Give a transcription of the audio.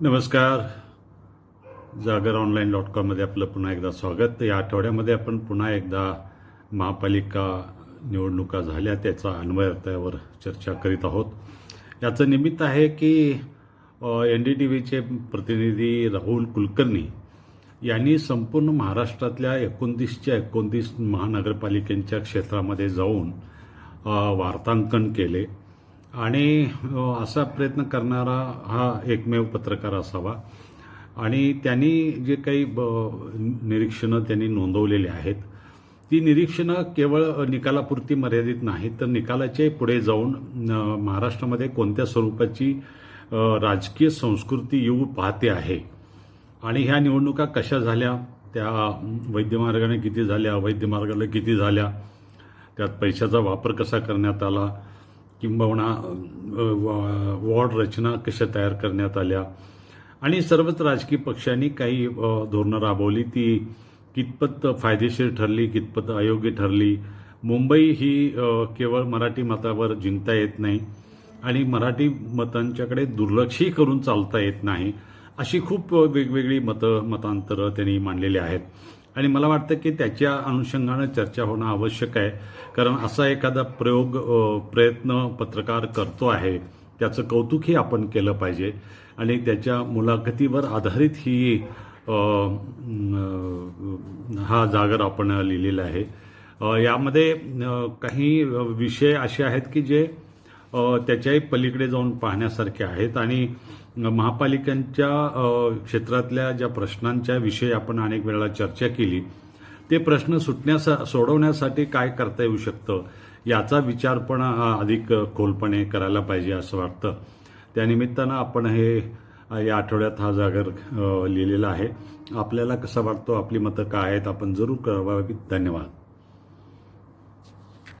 नमस्कार. जागर online dot कॉममध्ये आपलं पुन्हा एकदा स्वागत. या आठवड्यामध्ये आपण पुन्हा एकदा महापालिका निवडणुका झाल्या त्याचा अन्वयावर चर्चा करीत आहोत. याचं निमित्त आहे की एन डी टी व्हीचे प्रतिनिधी राहुल कुलकर्णी यांनी संपूर्ण महाराष्ट्रातल्या एकोणतीसच्या एकोणतीस महानगरपालिकांच्या क्षेत्रामध्ये जाऊन वार्तांकन केले. आणि असा प्रयत्न करणारा हा एकमेव पत्रकार असावा. आणि त्यांनी जे काही ब- निरीक्षणं त्यांनी नोंदवलेली आहेत ती निरीक्षणं केवळ निकालापुरती मर्यादित नाहीत तर निकालाचे पुढे जाऊन महाराष्ट्रामध्ये कोणत्या स्वरूपाची राजकीय संस्कृती येऊ पाहते आहे? आणि ह्या निवडणुका कशा झाल्या? त्या वैद्य मार्गाने किती झाल्या? अवैध मार्गाला किती झाल्या? त्यात पैशाचा वापर कसा करण्यात आला? किंबहुना वॉर्ड रचना कशा तयार करण्यात आल्या. आणि सर्वच राजकीय पक्षांनी काही धोरणं राबवली. ती कितपत फायदेशीर ठरली कितपत अयोग्य ठरली. मुंबई ही केवळ मराठी मतावर जिंकता येत नाही आणि मराठी मतांच्याकडे दुर्लक्षही करून चालता येत नाही अशी खूप वेगवेगळी मतं मतांतरं त्यांनी मांडलेली आहेत. आणि मला वाटतं की त्याच्या अनुषंगानं चर्चा होणं आवश्यक आहे. कारण असा एखादा प्रयोग प्रयत्न पत्रकार करतो आहे त्याचं कौतुकही आपण केलं पाहिजे. आणि त्याच्या मुलाखतीवर आधारित ही हा जागर आपण लिहिलेला आहे. यामध्ये काही विषय असे आहेत की जे त्याच्याही पलीकडे जाऊन पाहण्यासारखे आहेत. आणि महापालिकांच्या क्षेत्रातल्या ज्या प्रश्नांच्या विषयी आपण अनेक वेळेला चर्चा केली ते प्रश्न सुटण्यासा सोडवण्यासाठी काय करता येऊ शकतं याचा विचार पण अधिक खोलपणे करायला पाहिजे असं वाटतं. त्यानिमित्तानं आपण हे या आठवड्यात हा जागर लिहिलेला आहे. आपल्याला कसा वाटतो आपली मतं काय आहेत आपण जरूर कळवावी. धन्यवाद.